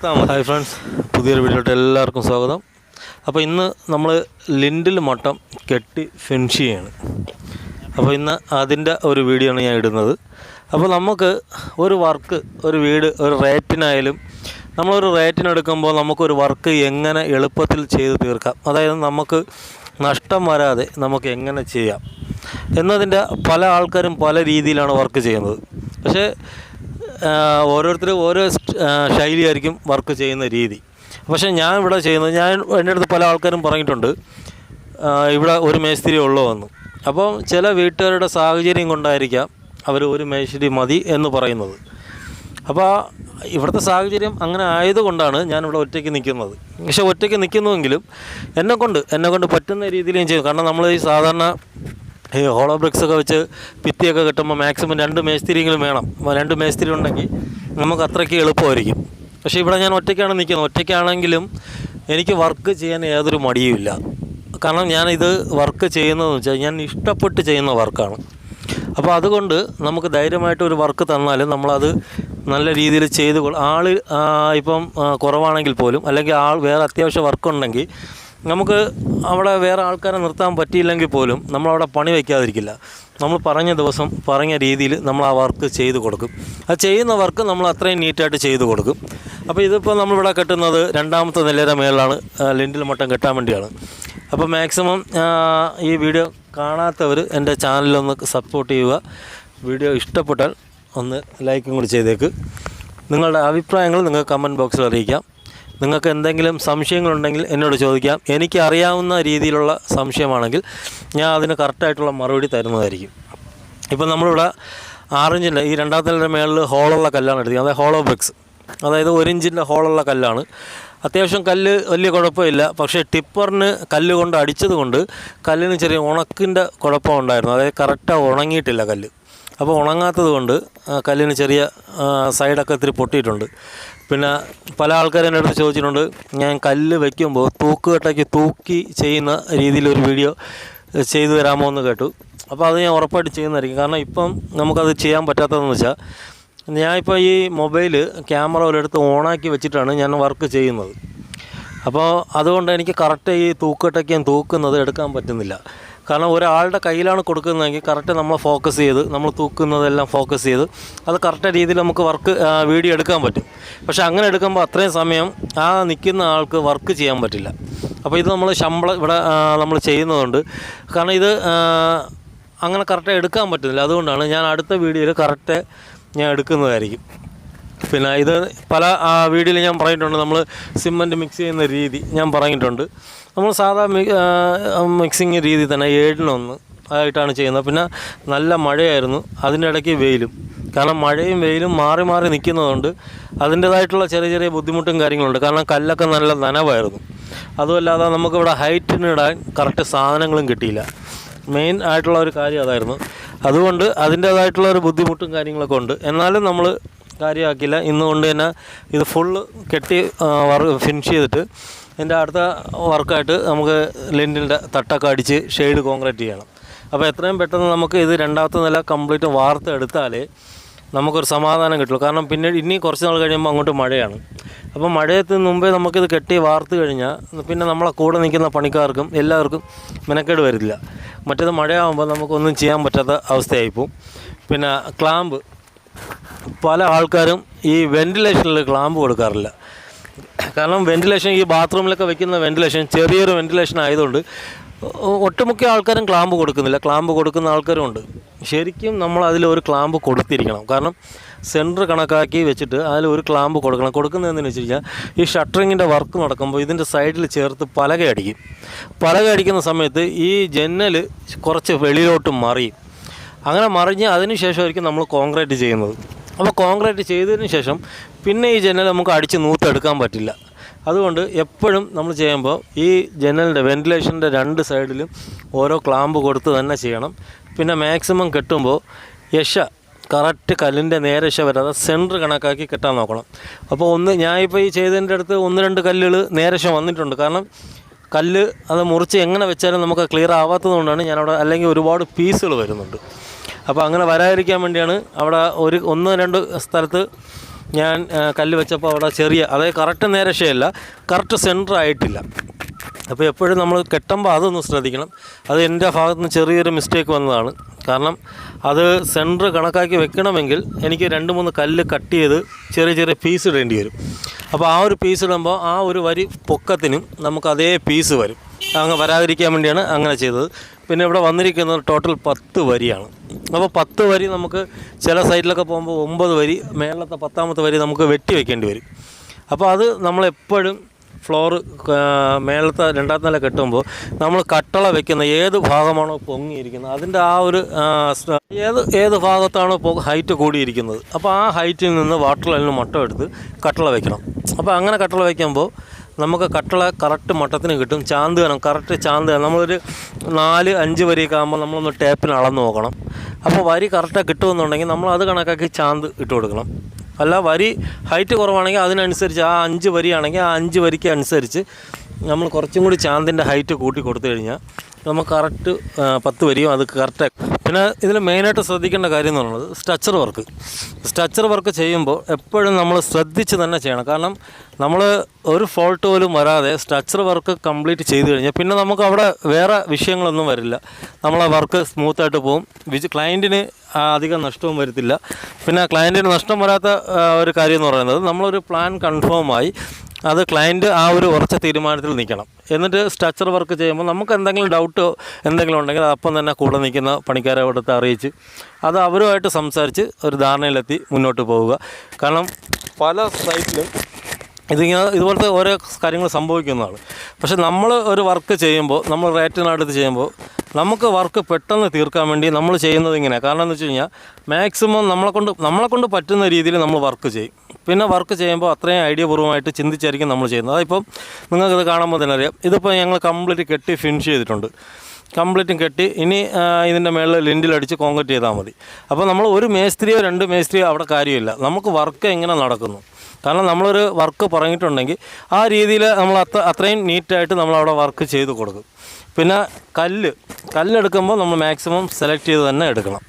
Hi friends പുതിയൊരു വീഡിയോയിട്ട് എല്ലാവർക്കും സ്വാഗതം. അപ്പോൾ ഇന്ന് നമ്മൾ ലിൻഡിൽ മട്ടം കെട്ടി ഫിനിഷ് ചെയ്യാണ്. അപ്പോൾ ഇന്ന് അതിന്റെ ഒരു വീഡിയോ ആണ് ഞാൻ ഇടുന്നത്. അപ്പോൾ നമുക്ക് ഒരു വർക്ക് ഒരു വീട് ഒരു റേറ്റിനായാലും നമ്മളൊരു റേറ്റിനെടുക്കുമ്പോൾ നമുക്കൊരു വർക്ക് എങ്ങനെ എളുപ്പത്തിൽ ചെയ്ത് തീർക്കാം? അതായത് നമുക്ക് നഷ്ടം വരാതെ നമുക്ക് എങ്ങനെ ചെയ്യാം? എന്നതിന്റെ പല ആൾക്കാരും പല രീതിയിലാണ് വർക്ക് ചെയ്യുന്നത്. പക്ഷേ ഓരോരുത്തരും ഓരോ ശൈലിയായിരിക്കും വർക്ക് ചെയ്യുന്ന രീതി. പക്ഷേ ഞാൻ ഇവിടെ ചെയ്യുന്നത് ഞാൻ എന്റെ അടുത്ത് പല ആൾക്കാരും പറഞ്ഞിട്ടുണ്ട് ഇവിടെ ഒരു മേസ്തിരി ഉള്ളൂ എന്ന് അപ്പോൾ ചില വീട്ടുകാരുടെ സാഹചര്യം കൊണ്ടായിരിക്കാം അവർ ഒരു മേസ്തിരി മതി എന്ന് പറയുന്നത്. അപ്പോൾ ഇവിടുത്തെ സാഹചര്യം അങ്ങനെ ആയതുകൊണ്ടാണ് ഞാനിവിടെ ഒറ്റയ്ക്ക് നിൽക്കുന്നത്. പക്ഷേ ഒറ്റയ്ക്ക് നിൽക്കുന്നുവെങ്കിലും എന്നെക്കൊണ്ട് എന്നെക്കൊണ്ട് പറ്റുന്ന രീതിയിൽ ചെയ്യും. കാരണം നമ്മൾ ഈ സാധാരണ ഈ ഹോളോ ബ്രിക്സ് ഒക്കെ വെച്ച് ഭിത്തിയൊക്കെ കിട്ടുമ്പോൾ മാക്സിമം രണ്ട് മേസ്തിരിയെങ്കിലും വേണം. രണ്ട് മേസ്തിരി ഉണ്ടെങ്കിൽ നമുക്ക് അത്രയ്ക്ക് എളുപ്പമായിരിക്കും. പക്ഷേ ഇവിടെ ഞാൻ ഒറ്റയ്ക്കാണ് നിൽക്കുന്നത്. ഒറ്റയ്ക്കാണെങ്കിലും എനിക്ക് വർക്ക് ചെയ്യാൻ യാതൊരു മടിയുമില്ല കാരണം ഞാനിത് വർക്ക് ചെയ്യുന്നതെന്ന് വെച്ചാൽ ഞാൻ ഇഷ്ടപ്പെട്ട് ചെയ്യുന്ന വർക്കാണ് അപ്പോൾ അതുകൊണ്ട് നമുക്ക് ധൈര്യമായിട്ട് ഒരു വർക്ക് തന്നാലും നമ്മളത് നല്ല രീതിയിൽ ചെയ്ത് ആൾ ഇപ്പം കുറവാണെങ്കിൽ പോലും അല്ലെങ്കിൽ ആൾ വേറെ അത്യാവശ്യ വർക്ക് ഉണ്ടെങ്കിൽ നമുക്ക് അവിടെ വേറെ ആൾക്കാരെ നിർത്താൻ പറ്റിയില്ലെങ്കിൽ പോലും നമ്മളവിടെ പണി വയ്ക്കാതിരിക്കില്ല. നമ്മൾ പറഞ്ഞ ദിവസം പറഞ്ഞ രീതിയിൽ നമ്മൾ ആ വർക്ക് ചെയ്ത് കൊടുക്കും. ആ ചെയ്യുന്ന വർക്ക് നമ്മൾ അത്രയും നീറ്റായിട്ട് ചെയ്ത് കൊടുക്കും. അപ്പോൾ ഇതിപ്പോൾ നമ്മളിവിടെ കെട്ടുന്നത് രണ്ടാമത്തെ നിലയുടെ മേളിലാണ് ലിൻഡിൽ മട്ടം കെട്ടാൻ വേണ്ടിയാണ്. അപ്പോൾ മാക്സിമം ഈ വീഡിയോ കാണാത്തവർ എന്റെ ചാനലൊന്ന് സപ്പോർട്ട് ചെയ്യുക. വീഡിയോ ഇഷ്ടപ്പെട്ടാൽ ഒന്ന് ലൈക്കും കൂടി ചെയ്തേക്ക്. നിങ്ങളുടെ അഭിപ്രായങ്ങൾ നിങ്ങൾക്ക് കമന്റ് ബോക്സിൽ അറിയിക്കാം. നിങ്ങൾക്ക് എന്തെങ്കിലും സംശയങ്ങളുണ്ടെങ്കിൽ എന്നോട് ചോദിക്കാം. എനിക്ക് അറിയാവുന്ന രീതിയിലുള്ള സംശയമാണെങ്കിൽ ഞാൻ അതിന് കറക്റ്റായിട്ടുള്ള മറുപടി തരുന്നതായിരിക്കും. ഇപ്പം നമ്മളിവിടെ ആറിഞ്ചിന്റെ ഈ രണ്ടാമത്തെ നിലയുടെ മേളിൽ ഹോളുള്ള കല്ലാണ് എടുത്തത് അതായത് ഹോളോ ബ്രിക്സ് അതായത് ഒരു ഇഞ്ചിന്റെ ഹോളുള്ള കല്ലാണ്. അത്യാവശ്യം കല്ല് വലിയ കുഴപ്പമില്ല. പക്ഷേ ടിപ്പറിന് കല്ല് കൊണ്ട് അടിച്ചത് കൊണ്ട് കല്ലിന് ചെറിയ ഉണക്കിന്റെ കുഴപ്പം ഉണ്ടായിരുന്നു. അതായത് കറക്റ്റായി ഉണങ്ങിയിട്ടില്ല കല്ല്. അപ്പോൾ ഉണങ്ങാത്തത് കൊണ്ട് കല്ലിന് ചെറിയ സൈഡൊക്കെ ഇത്തിരി പൊട്ടിയിട്ടുണ്ട്. പിന്നെ പല ആൾക്കാരും എന്റെ അടുത്ത് ചോദിച്ചിട്ടുണ്ട്. ഞാൻ കല്ല് വയ്ക്കുമ്പോൾ തൂക്കുകെട്ടാക്കി തൂക്കി ചെയ്യുന്ന രീതിയിലൊരു വീഡിയോ ചെയ്തു തരാമോ എന്ന് കേട്ടു. അപ്പോൾ അത് ഞാൻ ഉറപ്പായിട്ട് ചെയ്യുന്നതായിരിക്കും. കാരണം ഇപ്പം നമുക്കത് ചെയ്യാൻ പറ്റാത്തതെന്ന് വെച്ചാൽ ഞാനിപ്പോൾ ഈ മൊബൈൽ ക്യാമറ ഒരിടത്ത് ഓണാക്കി വെച്ചിട്ടാണ് ഞാൻ വർക്ക് ചെയ്യുന്നത്. അപ്പോൾ അതുകൊണ്ട് എനിക്ക് കറക്റ്റ് ഈ തൂക്കട്ടയ്ക്ക് ഞാൻ തൂക്കുന്നത് എടുക്കാൻ പറ്റുന്നില്ല. കാരണം ഒരാളുടെ കയ്യിലാണ് കൊടുക്കുന്നതെങ്കിൽ കറക്റ്റ് നമ്മൾ ഫോക്കസ് ചെയ്ത് നമ്മൾ തൂക്കുന്നതെല്ലാം ഫോക്കസ് ചെയ്ത് അത് കറക്റ്റ് രീതിയിൽ നമുക്ക് വർക്ക് വീഡിയോ എടുക്കാൻ പറ്റും. പക്ഷേ അങ്ങനെ എടുക്കുമ്പോൾ അത്രയും സമയം ആ നിൽക്കുന്ന ആൾക്ക് വർക്ക് ചെയ്യാൻ പറ്റില്ല. അപ്പോൾ ഇത് നമ്മൾ ശമ്പളം ഇവിടെ നമ്മൾ ചെയ്യുന്നതുകൊണ്ട്. കാരണം ഇത് അങ്ങനെ കറക്റ്റ് എടുക്കാൻ പറ്റുന്നില്ല. അതുകൊണ്ടാണ് ഞാൻ അടുത്ത വീഡിയോയിൽ കറക്റ്റ് ഞാൻ എടുക്കുന്നതായിരിക്കും. പിന്നെ ഇത് പല വീഡിയോയിൽ ഞാൻ പറഞ്ഞിട്ടുണ്ട്. നമ്മൾ സിമന്റ് മിക്സ് ചെയ്യുന്ന രീതി ഞാൻ പറഞ്ഞിട്ടുണ്ട്. നമ്മൾ സാധാ മിക്സിങ് രീതി തന്നെ ഏഴിനൊന്ന് ആയിട്ടാണ് ചെയ്യുന്നത്. പിന്നെ നല്ല മഴയായിരുന്നു. അതിന്റെ ഇടയ്ക്ക് വെയിലും. കാരണം മഴയും വെയിലും മാറി മാറി നിൽക്കുന്നതുകൊണ്ട് അതിന്റേതായിട്ടുള്ള ചെറിയ ചെറിയ ബുദ്ധിമുട്ടും കാര്യങ്ങളുണ്ട്. കാരണം കല്ലൊക്കെ നല്ല നനവായിരുന്നു. അതുമല്ലാതെ നമുക്കിവിടെ ഹൈറ്റിന് ഇടാൻ കറക്റ്റ് സാധനങ്ങളും കിട്ടിയില്ല. മെയിൻ ആയിട്ടുള്ള ഒരു കാര്യം അതായിരുന്നു. അതുകൊണ്ട് അതിന്റേതായിട്ടുള്ള ഒരു ബുദ്ധിമുട്ടും കാര്യങ്ങളൊക്കെ ഉണ്ട്. എന്നാലും നമ്മൾ കാര്യമാക്കില്ല ഇന്നുകൊണ്ട് തന്നെ ഇത് ഫുള്ള് കെട്ടി ഫിനിഷ് ചെയ്തിട്ട് എന്റെ അടുത്ത വർക്കായിട്ട് നമുക്ക് ലെന്റിന്റെ തട്ടൊക്കെ അടിച്ച് ഷെയ്ഡ് കോൺക്രീറ്റ് ചെയ്യണം. അപ്പോൾ എത്രയും പെട്ടെന്ന് നമുക്ക് ഇത് രണ്ടാമത്തെ നില കംപ്ലീറ്റ് വാർത്ത് എടുത്താലേ നമുക്കൊരു സമാധാനം കിട്ടുള്ളൂ. കാരണം പിന്നെ ഇനി കുറച്ച് നാൾ കഴിയുമ്പോൾ അങ്ങോട്ട് മഴയാണ്. അപ്പോൾ മഴയത്തിന് മുമ്പേ നമുക്കിത് കെട്ടി വാർത്ത് കഴിഞ്ഞാൽ പിന്നെ നമ്മളെ കൂടെ നിൽക്കുന്ന പണിക്കാർക്കും എല്ലാവർക്കും മെനക്കേട് വരില്ല. മറ്റേത് മഴയാകുമ്പോൾ നമുക്കൊന്നും ചെയ്യാൻ പറ്റാത്ത അവസ്ഥയായിപ്പോവും പിന്നെ ക്ലാമ്പ് പല ആൾക്കാരും ഈ വെന്റിലേഷനിൽ ക്ലാമ്പ് കൊടുക്കാറില്ല. കാരണം വെന്റിലേഷൻ ഈ ബാത്റൂമിലൊക്കെ വെക്കുന്ന വെന്റിലേഷൻ ചെറിയൊരു വെന്റിലേഷൻ ആയതുകൊണ്ട് ഒട്ടുമുക്ക ആൾക്കാരും ക്ലാമ്പ് കൊടുക്കുന്നില്ല. ക്ലാമ്പ് കൊടുക്കുന്ന ആൾക്കാരും ഉണ്ട്. ശരിക്കും നമ്മൾ അതിൽ ഒരു ക്ലാമ്പ് കൊടുത്തിരിക്കണം. കാരണം സെന്റർ കണക്കാക്കി വെച്ചിട്ട് അതിൽ ഒരു ക്ലാമ്പ് കൊടുക്കണം. കൊടുക്കുന്നതെന്ന് വെച്ച് കഴിഞ്ഞാൽ ഈ ഷട്ടറിങ്ങിന്റെ വർക്ക് നടക്കുമ്പോൾ ഇതിന്റെ സൈഡിൽ ചേർത്ത് പലക അടിക്കും. പലക അടിക്കുന്ന സമയത്ത് ഈ ജന്നൽ കുറച്ച് വെളിയിലോട്ട് മറിയും. അങ്ങനെ മറിഞ്ഞ് അതിന് ശേഷമായിരിക്കും നമ്മൾ കോൺക്രീറ്റ് ചെയ്യുന്നത്. അപ്പോൾ കോൺക്രീറ്റ് ചെയ്തതിന് ശേഷം പിന്നെ ഈ ജനൽ നമുക്ക് അടിച്ച് നൂത്തെടുക്കാൻ പറ്റില്ല. അതുകൊണ്ട് എപ്പോഴും നമ്മൾ ചെയ്യുമ്പോൾ ഈ ജനലിന്റെ വെന്റിലേഷന്റെ രണ്ട് സൈഡിലും ഓരോ ക്ലാമ്പ് കൊടുത്ത് തന്നെ ചെയ്യണം. പിന്നെ മാക്സിമം കെട്ടുമ്പോൾ യശ കറക്റ്റ് കല്ലിന്റെ നേരശ വരാതെ സെന്റർ കണക്കാക്കി കെട്ടാൻ നോക്കണം. അപ്പോൾ ഒന്ന് ഞാൻ ഞാനിപ്പോൾ ഈ ചെയ്തതിന്റെ അടുത്ത് ഒന്ന് രണ്ട് കല്ലുകൾ നേരശ വന്നിട്ടുണ്ട്. കാരണം കല്ല് അത് മുറിച്ച് എങ്ങനെ വെച്ചാലും നമുക്ക് ക്ലിയർ ആവാത്തത് കൊണ്ടാണ് ഞാനവിടെ അല്ലെങ്കിൽ ഒരുപാട് പീസുകൾ വരുന്നുണ്ട്. അപ്പോൾ അങ്ങനെ വരാതിരിക്കാൻ വേണ്ടിയാണ് അവിടെ ഒരു ഒന്ന് രണ്ട് സ്ഥലത്ത് ഞാൻ കല്ല് വെച്ചപ്പോൾ അവിടെ ചെറിയ അതായത് കറക്റ്റ് നേരക്ഷയല്ല കറക്റ്റ് സെന്റർ ആയിട്ടില്ല. അപ്പോൾ എപ്പോഴും നമ്മൾ കെട്ടുമ്പോൾ അതൊന്ന് ശ്രദ്ധിക്കണം. അത് എന്റെ ഭാഗത്ത് നിന്ന് ചെറിയൊരു മിസ്റ്റേക്ക് വന്നതാണ്. കാരണം അത് സെന്റർ കണക്കാക്കി വെക്കണമെങ്കിൽ എനിക്ക് രണ്ട് മൂന്ന് കല്ല് കട്ട് ചെയ്ത് ചെറിയ ചെറിയ പീസ് ഇടേണ്ടി വരും. അപ്പോൾ ആ ഒരു പീസ് ഇടുമ്പോൾ ആ ഒരു വരി പൊക്കത്തിനും നമുക്ക് അതേ പീസ് വരും. അങ്ങ് വരാതിരിക്കാൻ വേണ്ടിയാണ് അങ്ങനെ ചെയ്തത്. പിന്നെ ഇവിടെ വന്നിരിക്കുന്നത് ടോട്ടൽ പത്ത് വരിയാണ്. അപ്പോൾ പത്ത് വരി നമുക്ക് ചില സൈഡിലൊക്കെ പോകുമ്പോൾ ഒമ്പത് വരി മേളത്തെ പത്താമത്തെ വരി നമുക്ക് വെട്ടി വെക്കേണ്ടി വരും. അപ്പോൾ അത് നമ്മളെപ്പോഴും ഫ്ലോർ മേളത്തെ രണ്ടാമത്തെ നില കെട്ടുമ്പോൾ നമ്മൾ കട്ടള വെക്കുന്ന ഏത് ഭാഗമാണോ പൊങ്ങിയിരിക്കുന്നത്. അതിന്റെ ആ ഒരു ഏത് ഏത് ഭാഗത്താണോ ഹൈറ്റ് കൂടിയിരിക്കുന്നത്. അപ്പോൾ ആ ഹൈറ്റിൽ നിന്ന് വാട്ടർ ലൈനിൽ മട്ടം എടുത്ത് കട്ടള വെക്കണം. അപ്പോൾ അങ്ങനെ കട്ടള വയ്ക്കുമ്പോൾ നമുക്ക് കട്ടള കറക്റ്റ് മട്ടത്തിന് കിട്ടും. ചാന്ത് വേണം കറക്റ്റ് ചാന്ത് വേണം. നമ്മളൊരു നാല് അഞ്ച് വരിയൊക്കെ ആകുമ്പോൾ നമ്മളൊന്ന് ടേപ്പിന് അളന്ന് നോക്കണം. അപ്പോൾ വരി കറക്റ്റായി കിട്ടുമെന്നുണ്ടെങ്കിൽ നമ്മൾ അത് കണക്കാക്കി ചാന്ത് ഇട്ട് കൊടുക്കണം. അല്ല വരി ഹൈറ്റ് കുറവാണെങ്കിൽ അതിനനുസരിച്ച് ആ അഞ്ച് വരിയാണെങ്കിൽ ആ അഞ്ച് വരിക്ക് അനുസരിച്ച് നമ്മൾ കുറച്ചും കൂടി ചാന്തിന്റെ ഹൈറ്റ് കൂട്ടി കൊടുത്തു കഴിഞ്ഞാൽ നമുക്ക് കറക്റ്റ് പത്ത് വരിയും അത് കറക്റ്റ് പിന്നെ ഇതിൽ മെയിനായിട്ട് ശ്രദ്ധിക്കേണ്ട കാര്യം എന്ന് പറയുന്നത് സ്ട്രക്ചർ വർക്ക് സ്ട്രക്ചർ വർക്ക് ചെയ്യുമ്പോൾ എപ്പോഴും നമ്മൾ ശ്രദ്ധിച്ച് തന്നെ ചെയ്യണം. കാരണം നമ്മൾ ഒരു ഫോൾട്ട് പോലും വരാതെ സ്ട്രക്ചർ വർക്ക് കംപ്ലീറ്റ് ചെയ്ത് കഴിഞ്ഞാൽ പിന്നെ നമുക്ക് അവിടെ വേറെ വിഷയങ്ങളൊന്നും വരില്ല. നമ്മളെ വർക്ക് സ്മൂത്തായിട്ട് പോകും വിജ് ക്ലയന്റിന് അധികം നഷ്ടവും വരത്തില്ല. പിന്നെ ക്ലയന്റിന് നഷ്ടം വരാത്ത ഒരു കാര്യം എന്ന് പറയുന്നത് നമ്മളൊരു പ്ലാൻ കൺഫേമായി അത് ക്ലയന്റ് ആ ഒരു ഉറച്ച തീരുമാനത്തിൽ നിൽക്കണം. എന്നിട്ട് സ്ട്രക്ചർ വർക്ക് ചെയ്യുമ്പോൾ നമുക്ക് എന്തെങ്കിലും ഡൗട്ട് എന്തെങ്കിലും ഉണ്ടെങ്കിൽ അപ്പം തന്നെ കൂടെ നിൽക്കുന്ന പണിക്കാരെ അടുത്ത് അറിയിച്ച് അത് അവരുമായിട്ട് സംസാരിച്ച് ഒരു ധാരണയിലെത്തി മുന്നോട്ട് പോവുക. കാരണം പല സൈറ്റിലും ഇതിങ്ങനെ ഇതുപോലത്തെ ഓരോ കാര്യങ്ങൾ സംഭവിക്കുന്നതാണ്. പക്ഷെ നമ്മൾ ഒരു വർക്ക് ചെയ്യുമ്പോൾ നമ്മൾ റേറ്റിനടുത്ത് ചെയ്യുമ്പോൾ നമുക്ക് വർക്ക് പെട്ടെന്ന് തീർക്കാൻ വേണ്ടി നമ്മൾ ചെയ്യുന്നത് ഇങ്ങനെ കാരണം എന്ന് വെച്ച് കഴിഞ്ഞാൽ മാക്സിമം നമ്മളെക്കൊണ്ട് നമ്മളെക്കൊണ്ട് നമ്മളെ കൊണ്ട് പറ്റുന്ന രീതിയിൽ നമ്മൾ വർക്ക് ചെയ്യും. പിന്നെ വർക്ക് ചെയ്യുമ്പോൾ അത്രയും ഐഡിയപൂർവമായിട്ട് ചിന്തിച്ചായിരിക്കും നമ്മൾ ചെയ്യുന്നത്. അതിപ്പം നിങ്ങൾക്കിത് കാണുമ്പോൾ തന്നെ അറിയാം. ഇതിപ്പോൾ ഞങ്ങൾ കംപ്ലീറ്റ് കെട്ടി ഫിനിഷ് ചെയ്തിട്ടുണ്ട്. കംപ്ലീറ്റും കെട്ടി ഇനി ഇതിന്റെ മേളിൽ ലിൻഡിലടിച്ച് കോൺക്രീറ്റ് ചെയ്താൽ മതി. അപ്പോൾ നമ്മൾ ഒരു മേസ്ത്രിയോ രണ്ട് മേസ്ത്രിയോ അവിടെ കാര്യമില്ല. നമുക്ക് വർക്ക് എങ്ങനെ നടക്കുന്നു. കാരണം നമ്മളൊരു വർക്ക് പറഞ്ഞിട്ടുണ്ടെങ്കിൽ ആ രീതിയിൽ നമ്മൾ അത്ര അത്രയും നീറ്റായിട്ട് നമ്മളവിടെ വർക്ക് ചെയ്ത് കൊടുക്കും. പിന്നെ കല്ല് കല്ലെടുക്കുമ്പോൾ നമ്മൾ മാക്സിമം സെലക്ട് ചെയ്ത് തന്നെ എടുക്കണം.